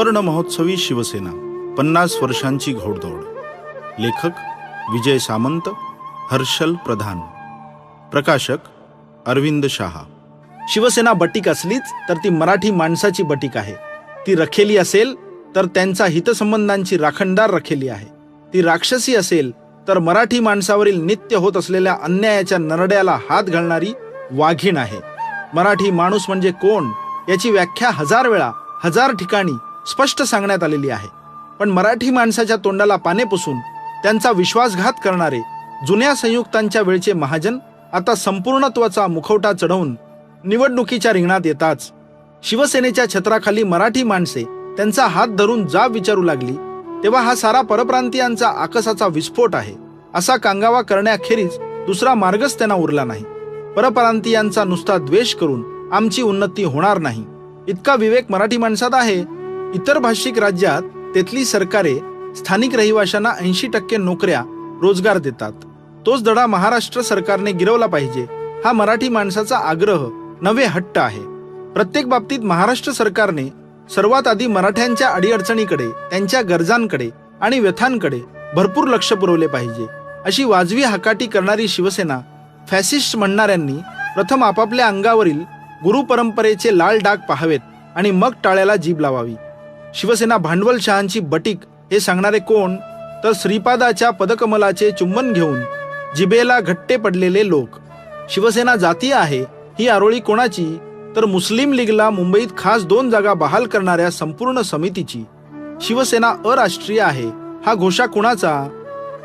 सुवर्ण महोत्सवी शिवसेना पन्नास वर्षांची घोडदौड. लेखक विजय सामंत हर्षल प्रधान. प्रकाशक अरविंद शहा. शिवसेना बटीक असलीच तर ती मराठी माणसाची बटीक आहे. ती रखेली असेल तर त्यांचा हितसंबंधांची राखणदार रखेली आहे. ती राक्षसी असेल तर मराठी माणसावरील नित्य होत असलेल्या अन्यायाच्या नरड्याला हात घालणारी वाघीण आहे. मराठी माणूस म्हणजे कोण? याची व्याख्या हजार वेळा हजार ठिकाणी स्पष्ट सांगण्यात आलेली आहे. पण मराठी माणसाच्या तोंडाला पाने पुसून त्यांचा विश्वासघात करणारे जुन्या संयुक्तांच्या वेळचे महाजन आता संपूर्णत्वाचा मुखवटा चढवून निवडणुकीच्या रिंगणात येताच शिवसेनेच्या छत्राखाली मराठी माणसे त्यांचा हात धरून जाब विचारू लागली तेव्हा हा सारा परप्रांतीयांचा आकसाचा विस्फोट आहे असा कांगावा करण्याखेरीज दुसरा मार्गच त्यांना उरला नाही. परप्रांतीयांचा नुसता द्वेष करून आमची उन्नती होणार नाही. इतका विवेक मराठी माणसात आहे इतर भाषिक राज्यात तेथली सरकारे स्थानिक रहिवाशांना ऐंशी टक्के नोकऱ्या रोजगार देतात. तोच दडा महाराष्ट्र सरकारने गिरवला पाहिजे हा मराठी माणसाचा आग्रह नवे हट्ट आहे. प्रत्येक बाबतीत महाराष्ट्र सरकारने सर्वात आधी मराठ्यांच्या अडीअडचणीकडे त्यांच्या गरजांकडे आणि व्यथांकडे भरपूर लक्ष पुरवले पाहिजे अशी वाजवी हकाटी करणारी शिवसेना फॅसिस्ट म्हणणाऱ्यांनी प्रथम आपापल्या अंगावरील गुरु परंपरेचे लाल डाग पाहावेत आणि मग टाळ्याला जीभ लावावी. शिवसेना भांडवलशहांची बटीक हे सांगणारे कोण? तर श्रीपादाच्या पदकमलाचे चुंबन घेऊन जिबेला घट्टे पडलेले लोक. शिवसेना जातीय आहे ही आरोळी कोणाची? तर मुस्लिम लीगला मुंबईत खास दोन जागा बहाल करणाऱ्या संपूर्ण समितीची. शिवसेना अराष्ट्रीय आहे हा घोषा कुणाचा?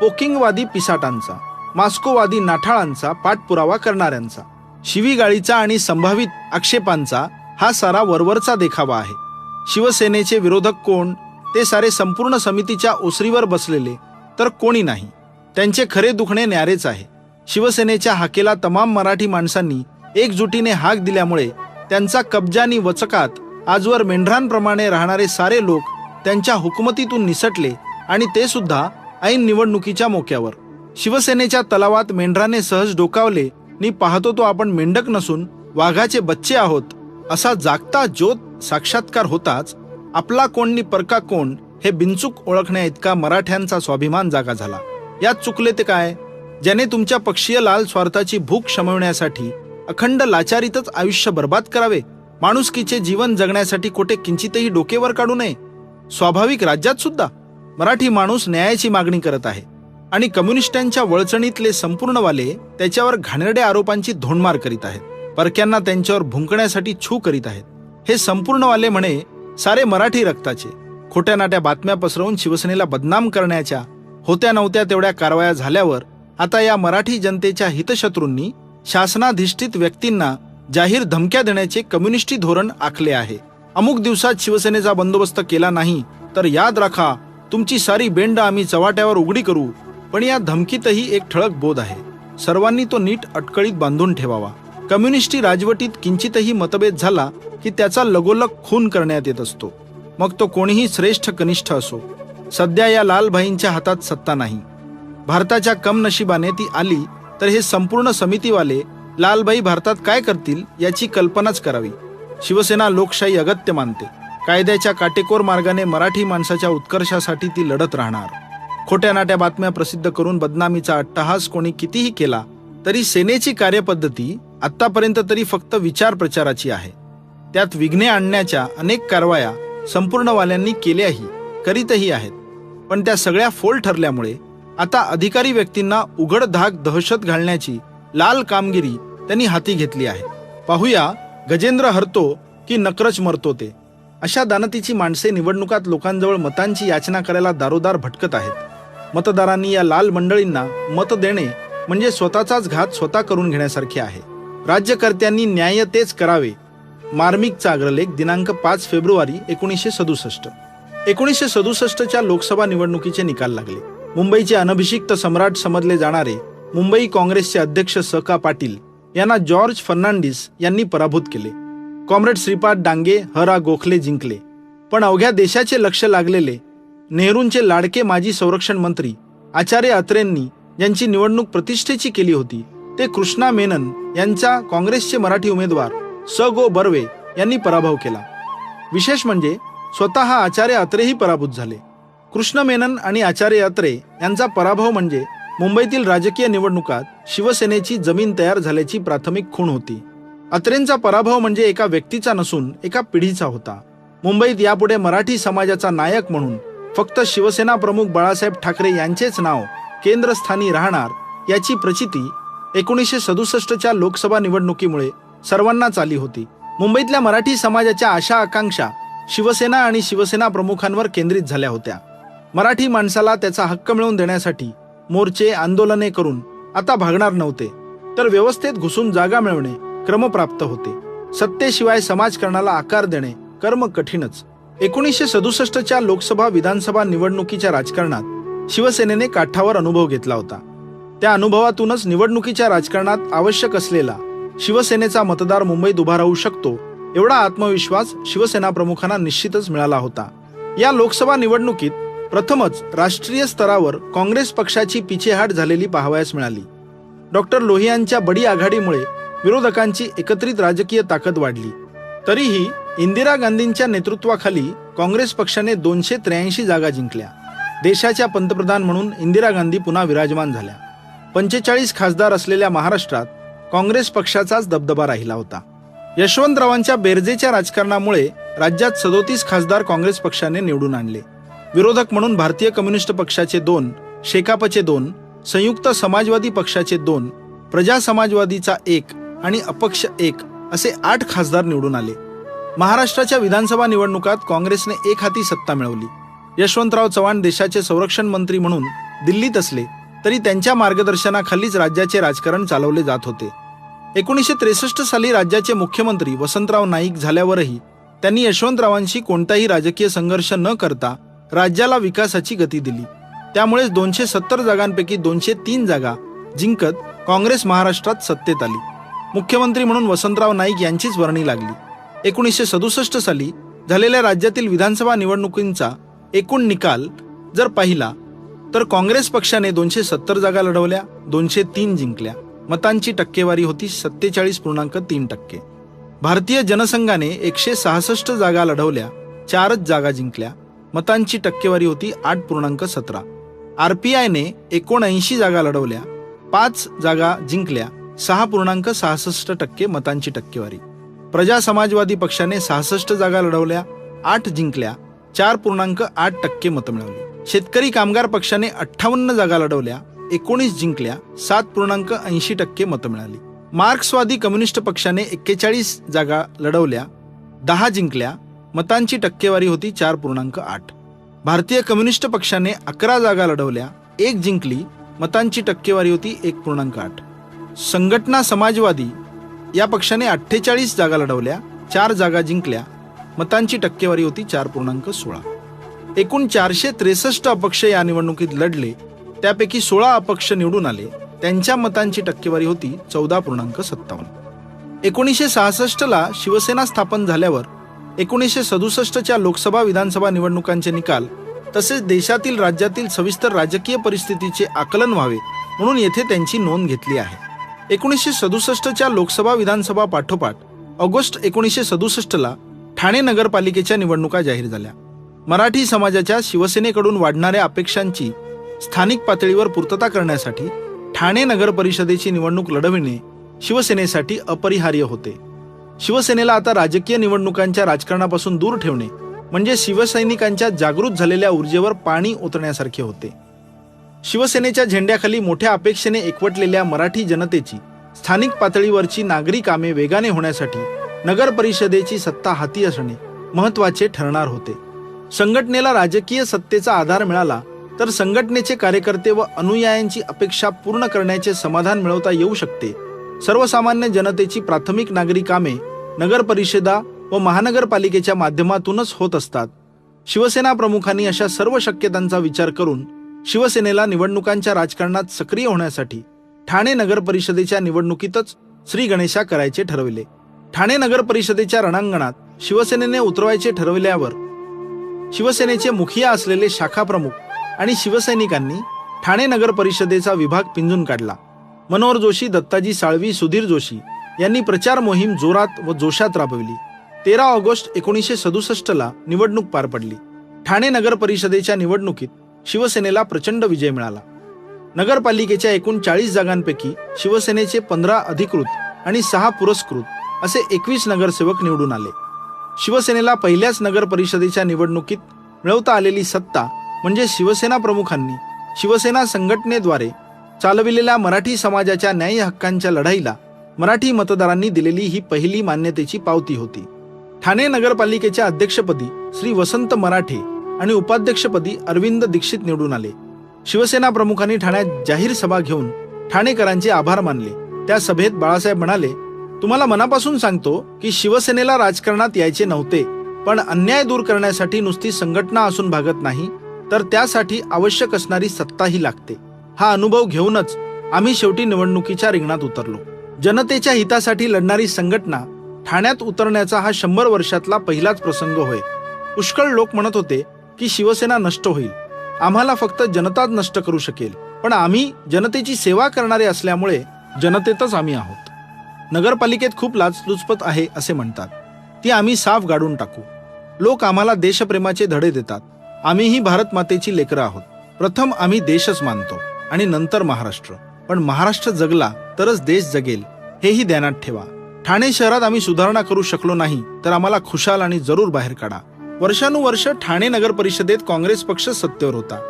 पोकिंगवादी पिसाटांचा मास्कोवादी नाठाळांचा पाठपुरावा करणाऱ्यांचा. शिवीगाळीचा आणि संभावित आक्षेपांचा हा सारा वरवरचा देखावा आहे. शिवसेनेचे विरोधक कोण? ते सारे संपूर्ण समितीच्या ओसरीवर बसलेले. तर कोणी नाही. त्यांचे खरे दुखणे न्यारेच आहे. शिवसेनेच्या हाकेला तमाम मराठी माणसांनी एकजुटीने हाक दिल्यामुळे त्यांचा कब्जानी वचकात आजवर मेंढरांप्रमाणे राहणारे सारे लोक त्यांच्या हुकमतीतून निसटले आणि ते सुद्धा ऐन निवडणुकीच्या मोक्यावर. शिवसेनेच्या तलावात मेंढराने सहज डोकावले. नी पाहतो तो आपण मेंढक नसून वाघाचे बच्चे आहोत. असा जागता ज्योत साक्षात्कार होताच आपला कोण नि परका कोण हे बिनचूक ओळखण्या इतका मराठ्यांचा स्वाभिमान जागा झाला. यात चुकले ते काय? ज्याने तुमच्या पक्षीय लाल स्वार्थाची भूक शमवण्यासाठी अखंड लाचारीतच आयुष्य बर्बाद करावे माणुसकीचे जीवन जगण्यासाठी कोठे किंचितही डोकेवर काढू नये? स्वाभाविक राज्यात सुद्धा मराठी माणूस न्यायाची मागणी करत आहे आणि कम्युनिस्टांच्या वळचणीतले संपूर्णवाले त्याच्यावर घाणेरड्या आरोपांची धोंडमार करीत आहेत. परक्यांना त्यांच्यावर भुंकण्यासाठी छू करीत आहेत. हे संपूर्णवाले म्हणे सारे मराठी रक्ताचे. खोट्या नाट्या बातम्या पसरवून शिवसेनेला बदनाम करण्याच्या होत्या नव्हत्या तेवढ्या कारवाया झाल्यावर आता या मराठी जनतेच्या हितशत्रूंनी शासनाधिष्ठित व्यक्तींना जाहीर धमक्या देण्याचे कम्युनिस्टी धोरण आखले आहे. अमुक दिवसात शिवसेनेचा बंदोबस्त केला नाही तर याद राखा तुमची सारी बेंड आम्ही चव्हाट्यावर उघडी करू पण या धमकीतही एक ठळक बोध आहे. सर्वांनी तो नीट अटकळीत बांधून ठेवावा. कम्युनिस्टी राजवटीत किंचितही मतभेद झाला की त्याचा लगोलग खून करण्यात येत असतो. मग तो कोणीही श्रेष्ठ कनिष्ठ असो. सध्या या लालभाईंच्या हातात सत्ता नाही. भारताच्या कमनशिबाने ती आली तर हे संपूर्ण समितीवाले लालबाई भारतात काय करतील याची कल्पनाच करावी. शिवसेना लोकशाही अगत्य मानते. कायद्याच्या काटेकोर मार्गाने मराठी माणसाच्या उत्कर्षासाठी ती लढत राहणार. खोट्या नाट्या बातम्या प्रसिद्ध करून बदनामीचा अट्टहास कोणी कितीही केला तरी सेनेची कार्यपद्धती आत्तापर्यंत तरी फक्त विचार प्रचाराची आहे. त्यात विघ्ने आणण्याच्या अनेक कारवाया संपूर्णवाल्यांनी केल्याही करीतही आहेत. पण त्या सगळ्या फोल ठरल्यामुळे आता अधिकारी व्यक्तींना उघड धाक दहशत घालण्याची लाल कामगिरी त्यांनी हाती घेतली आहे. पाहूया गजेंद्र हरतो की नक्रच मरतो ते. अशा दानतीची माणसे निवडणुकात लोकांजवळ मतांची याचना करायला दारोदार भटकत आहेत. मतदारांनी या लाल मंडळींना मत देणे म्हणजे स्वतःचाच घात स्वतः करून घेण्यासारखे आहे. राज्यकर्त्यांनी न्याय तेच करावे. मार्मिकचा अग्रलेख दिनांक पाच फेब्रुवारी एकोणीसशे सदुसष्ट. एकोणीसशे सदुसष्टच्या लोकसभा निवडणुकीचे निकाल लागले. मुंबईचे अनभिषिक्त सम्राट समजले जाणारे मुंबई काँग्रेसचे अध्यक्ष स. का. पाटील यांना जॉर्ज फर्नांडिस यांनी पराभूत केले. कॉम्रेड श्रीपाद डांगे हरा गोखले जिंकले. पण अवघ्या देशाचे लक्ष लागलेले नेहरूंचे लाडके माजी संरक्षण मंत्री आचार्य अत्रेंनी ज्यांची निवडणूक प्रतिष्ठेची केली होती. ते कृष्णा मेनन यांचा काँग्रेसचे मराठी उमेदवार स गो बर्वे यांनी पराभव केला. विशेष म्हणजे स्वतः आचार्य अत्रेही पराभूत झाले. कृष्ण मेनन आणि आचार्य अत्रे यांचा पराभव म्हणजे मुंबईतील राजकीय निवडणुकात शिवसेनेची जमीन तयार झाल्याची प्राथमिक खूण होती. अत्रेंचा पराभव म्हणजे एका व्यक्तीचा नसून एका पिढीचा होता. मुंबईत यापुढे मराठी समाजाचा नायक म्हणून फक्त शिवसेना प्रमुख बाळासाहेब ठाकरे यांचेच नाव केंद्रस्थानी राहणार याची प्रचिती एकोणीसशे सदुसष्टच्या लोकसभा निवडणुकीमुळे सर्वांनाच आली होती. मुंबईतल्या मराठी समाजाच्या आशा आकांक्षा शिवसेना आणि शिवसेना प्रमुखांवर केंद्रित झाल्या होत्या. मराठी माणसाला त्याचा हक्क मिळवून देण्यासाठी मोर्चे आंदोलने करून आता भागणार नव्हते तर व्यवस्थेत घुसून जागा मिळवणे क्रमप्राप्त होते. सत्तेशिवाय समाजकारणाला आकार देणे कर्म कठीणच. एकोणीसशे सदुसष्टच्या लोकसभा विधानसभा निवडणुकीच्या राजकारणात शिवसेनेने काठावर अनुभव घेतला होता. त्या अनुभवातूनच निवडणुकीच्या राजकारणात आवश्यक असलेला शिवसेनेचा मतदार मुंबईत उभा राहू शकतो एवढा आत्मविश्वास शिवसेना प्रमुखांना निश्चितच मिळाला होता. या लोकसभा निवडणुकीत प्रथमच राष्ट्रीय स्तरावर काँग्रेस पक्षाची पिछेहाट झालेली पाहावयास मिळाली. डॉक्टर लोहियांच्या बडी आघाडीमुळे विरोधकांची एकत्रित राजकीय ताकद वाढली. तरीही इंदिरा गांधींच्या नेतृत्वाखाली काँग्रेस पक्षाने दोनशे त्र्याऐंशी जागा जिंकल्या. देशाच्या पंतप्रधान म्हणून इंदिरा गांधी पुन्हा विराजमान झाल्या. पंचेचाळीस खासदार असलेल्या महाराष्ट्रात काँग्रेस पक्षाचाच दबदबा राहिला होता. यशवंतरावांच्या बेरजेच्या राजकारणामुळे राज्यात सदोतीस खासदार काँग्रेस पक्षाने निवडून आणले. विरोधक म्हणून भारतीय कम्युनिस्ट पक्षाचे दोन शेकापचे दोन संयुक्त समाजवादी पक्षाचे दोन प्रजा समाजवादीचा एक आणि अपक्ष एक असे आठ खासदार निवडून आले. महाराष्ट्राच्या विधानसभा निवडणुकात काँग्रेसने एक हाती सत्ता मिळवली. यशवंतराव चव्हाण देशाचे संरक्षण मंत्री म्हणून दिल्लीत असले तरी त्यांच्या मार्गदर्शनाखालीच राज्याचे राजकारण चालवले जात होते. एकोणीसशे त्रेसष्ट साली राज्याचे मुख्यमंत्री वसंतराव नाईक झाल्यावरही त्यांनी यशवंतरावांशी कोणताही राजकीय संघर्ष न करता राज्याला विकासाची गती दिली. त्यामुळेच दोनशे सत्तर जागांपैकी दोनशे तीन जागा जिंकत काँग्रेस महाराष्ट्रात सत्तेत आली. मुख्यमंत्री म्हणून वसंतराव नाईक यांचीच वर्णी लागली. एकोणीसशे सदुसष्ट साली झालेल्या राज्यातील विधानसभा निवडणुकींचा एकूण निकाल जर पाहिला तर काँग्रेस पक्षाने दोनशे सत्तर जागा लढवल्या दोनशे तीन जिंकल्या. मतांची टक्केवारी होती सत्तेचाळीस पूर्णांक तीन टक्के. भारतीय जनसंघाने एकशे सहासष्ट जागा लढवल्या चारच जागा जिंकल्या. मतांची टक्केवारी होती आठ पूर्णांक सतरा. आर पी आयने एकोणऐंशी जागा लढवल्या पाच जागा जिंकल्या सहा पूर्णांक सहासष्ट टक्के मतांची टक्केवारी. प्रजा समाजवादी पक्षाने सहासष्ट जागा लढवल्या आठ जिंकल्या चार पूर्णांक आठ टक्के मतं मिळवली शेतकरी कामगार पक्षाने अठ्ठावन्न जागा लढवल्या एकोणीस जिंकल्या सात पूर्णांक ऐंशी टक्के मतं मिळाली. मार्क्सवादी कम्युनिस्ट पक्षाने एक्केचाळीस जागा लढवल्या दहा जिंकल्या मतांची टक्केवारी होती चार पूर्णांक आठ. भारतीय कम्युनिस्ट पक्षाने अकरा जागा लढवल्या एक जिंकली मतांची टक्केवारी होती एक पूर्णांक आठ. संघटना समाजवादी या पक्षाने अठ्ठेचाळीस जागा लढवल्या चार जागा जिंकल्या मतांची टक्केवारी होती चार पूर्णांक सोळा. एकूण चारशे त्रेसष्ट अपक्ष या निवडणुकीत लढले त्यापैकी सोळा अपक्ष निवडून आले त्यांच्या मतांची टक्केवारी होती चौदा पूर्णांक सत्तावन्न. एकोणीसशे सहासष्टला शिवसेना स्थापन झाल्यावर एकोणीसशे सदुसष्टच्या लोकसभा विधानसभा निवडणुकांचे निकाल तसेच देशातील राज्यातील सविस्तर राजकीय परिस्थितीचे आकलन व्हावे म्हणून येथे त्यांची नोंद घेतली आहे. एकोणीसशे सदुसष्टच्या लोकसभा विधानसभा पाठोपाठ ऑगस्ट एकोणीसशे सदुसष्टला ठाणे नगरपालिकेच्या निवडणुका जाहीर झाल्या. मराठी समाजाच्या शिवसेनेकडून वाढणाऱ्या अपेक्षांची स्थानिक पातळीवर पूर्तता करण्यासाठी ठाणे नगर परिषदेची निवडणूक लढविणे शिवसेनेसाठी अपरिहार्य होते. शिवसेनेला आता राजकीय निवडणुकांच्या राजकारणापासून दूर ठेवणे म्हणजे शिवसैनिकांच्या जागृत झालेल्या ऊर्जेवर पाणी ओतण्यासारखे होते. शिवसेनेच्या झेंड्याखाली मोठ्या अपेक्षेने एकवटलेल्या मराठी जनतेची स्थानिक पातळीवरची नागरी कामे वेगाने होण्यासाठी नगर परिषदेची सत्ता हाती असणे महत्त्वाचे ठरणार होते. संघटनेला राजकीय सत्तेचा आधार मिळाला तर संघटनेचे कार्यकर्ते व अनुयायांची अपेक्षा पूर्ण करण्याचे समाधान मिळवता येऊ शकते. सर्वसामान्य जनतेची प्राथमिक नागरी कामे नगर परिषदा व महानगरपालिकेच्या माध्यमातूनच होत असतात. शिवसेना प्रमुखांनी अशा सर्व शक्यतांचा विचार करून शिवसेनेला निवडणुकांच्या राजकारणात सक्रिय होण्यासाठी ठाणे नगर परिषदेच्या निवडणुकीतच श्री गणेशा करायचे ठरविले. ठाणे नगर परिषदेच्या रणांगणात शिवसेनेने उतरवायचे ठरविल्यावर शिवसेनेचे मुखिया असलेले शाखा प्रमुख आणि शिवसैनिकांनी ठाणे नगर परिषदेचा विभाग पिंजून काढला. मनोहर जोशी दत्ताजी साळवी सुधीर जोशी यांनी प्रचार मोहीम जोरात व जोशात राबविली. तेरा ऑगस्ट एकोणीसशे सदुसष्टला निवडणूक पार पडली. ठाणे नगर परिषदेच्या निवडणुकीत शिवसेनेला प्रचंड विजय मिळाला. नगरपालिकेच्या एकूण चाळीस जागांपैकी शिवसेनेचे पंधरा अधिकृत आणि सहा पुरस्कृत असे एकवीस नगरसेवक निवडून आले. शिवसेनेला पहिल्याच नगर परिषदेच्या निवडणुकीत मिळवता आलेली सत्ता म्हणजे शिवसेना प्रमुखांनी शिवसेना संघटनेद्वारे चालविलेल्या मराठी समाजाच्या न्याय हक्कांच्या लढाईला मराठी मतदारांनी दिलेली ही पहिली मान्यतेची पावती होती. ठाणे नगरपालिकेच्या अध्यक्षपदी श्री वसंत मराठे आणि उपाध्यक्षपदी अरविंद दीक्षित निवडून आले. शिवसेना प्रमुखांनी ठाण्यात जाहीर सभा घेऊन ठाणेकरांचे आभार मानले. त्या सभेत बाळासाहेब म्हणाले तुम्हाला मनापासून सांगतो की शिवसेनेला राजकारणात यायचे नव्हते पण अन्याय दूर करण्यासाठी नुसती संघटना असून भागत नाही तर त्यासाठी आवश्यक असणारी सत्ताही लागते. हा अनुभव घेऊनच आम्ही शेवटी निवडणुकीच्या रिंगणात उतरलो. जनतेच्या हितासाठी लढणारी संघटना ठाण्यात उतरण्याचा हा शंभर वर्षातला पहिलाच प्रसंग होय. पुष्कळ लोक म्हणत होते की शिवसेना नष्ट होईल. आम्हाला फक्त जनताच नष्ट करू शकेल पण आम्ही जनतेची सेवा करणारे असल्यामुळे जनतेतच आम्ही आहोत. नगरपालिकेत खूप लाचलुचपत आहे असे म्हणतात. ती आम्ही साफ गाडून टाकू. लोक आम्हाला देशप्रेमाचे धडे देतात. आम्हीही भारत मातेची लेकरं आहोत. प्रथम आम्ही देशच मानतो आणि नंतर महाराष्ट्र. पण महाराष्ट्र जगला तरच देश जगेल हेही ध्यानात ठेवा. ठाणे शहरात आम्ही सुधारणा करू शकलो नाही तर आम्हाला खुशाल आणि जरूर बाहेर काढा. वर्षानुवर्ष ठाणे नगर परिषदेत काँग्रेस पक्ष सत्तेवर होता.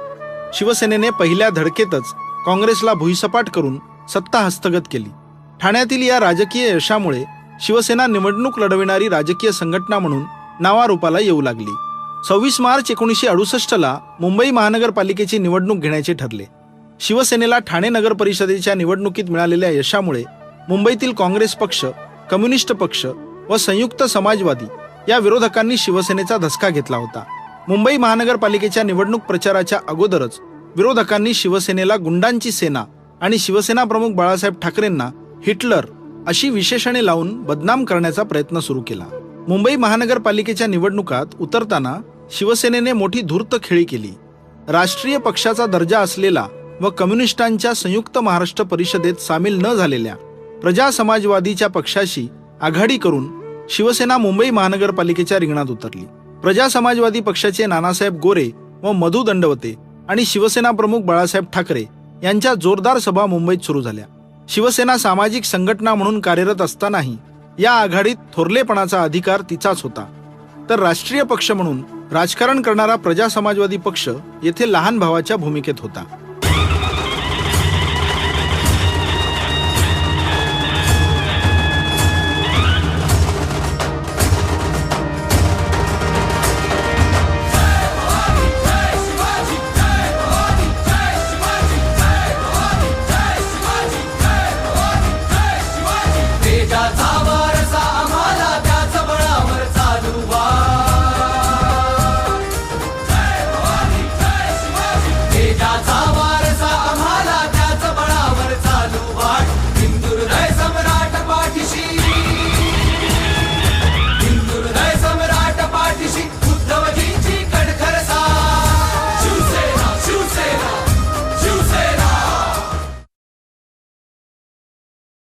शिवसेनेने पहिल्या धडकेतच काँग्रेसला भुईसपाट करून सत्ता हस्तगत केली. ठाण्यातील या राजकीय यशामुळे शिवसेना निवडणूक लढविणारी राजकीय संघटना म्हणून नावारूपाला येऊ लागली. सव्वीस मार्च एकोणीसशे अडुसष्टला मुंबई महानगरपालिकेची निवडणूक घेण्याचे ठरले. शिवसेनेला ठाणे नगर परिषदेच्या निवडणुकीत मिळालेल्या यशामुळे मुंबईतील काँग्रेस पक्ष कम्युनिस्ट पक्ष व संयुक्त समाजवादी या विरोधकांनी शिवसेनेचा धसका घेतला होता. मुंबई महानगरपालिकेच्या निवडणूक प्रचाराच्या अगोदरच विरोधकांनी शिवसेनेला गुंडांची सेना आणि शिवसेना प्रमुख बाळासाहेब ठाकरेंना हिटलर अशी विशेषणे लावून बदनाम करण्याचा प्रयत्न सुरू केला. मुंबई महानगरपालिकेच्या निवडणुकात उतरताना शिवसेनेने मोठी धूर्त खेळी केली. राष्ट्रीय पक्षाचा दर्जा असलेला व कम्युनिस्टांच्या संयुक्त महाराष्ट्र परिषदेत सामील न झालेल्या प्रजा समाजवादीच्या पक्षाशी आघाडी करून शिवसेना मुंबई महानगरपालिकेच्या रिंगणात उतरली. प्रजा समाजवादी पक्षाचे नानासाहेब गोरे व मधु दंडवते आणि शिवसेना प्रमुख बाळासाहेब ठाकरे यांच्या जोरदार सभा मुंबईत सुरू झाल्या. शिवसेना सामाजिक संघटना म्हणून कार्यरत असतानाही या आघाडीत थोरलेपणाचा अधिकार तिचाच होता. तर राष्ट्रीय पक्ष म्हणून राजकारण करणारा प्रजा समाजवादी पक्ष येथे लहान भावाच्या भूमिकेत होता.